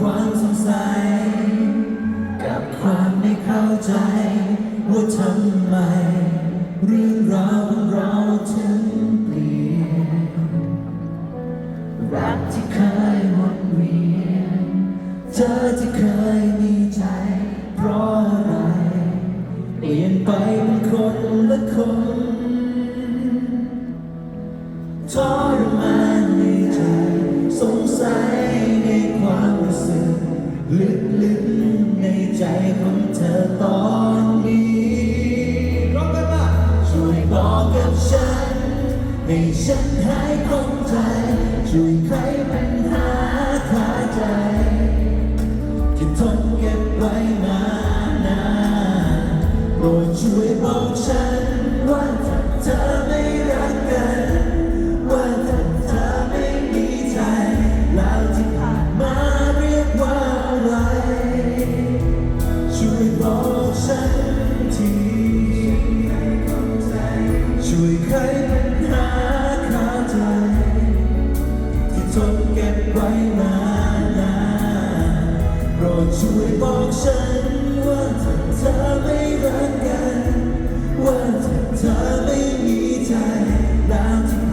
ความสงสัย กับความไม่เข้าใจ ว่าทำไม เรื่องราวของเราถึงเปลี่ยน รักที่เคยหมดเวียนเธอที่เคยมีใจ เพราะอะไร เปลี่ยนไปเป็นคนละคนทรมานในใจสงสัย ลึกๆในใจของเธอตอนนี้ร้องกันมาช่วยบอกกับฉัน ให้ฉันหายคงใจ ช่วยไขปัญหาคาใจที่ทนเก็บไว้มานานโปรดช่วยบอกฉันว่าถ้าเธอไม่ ไว้มานานโปรดช่วยบอกฉันว่าถ้าเธอไม่รักกัน ว่าถ้าเธอไม่มีใจแล้วที่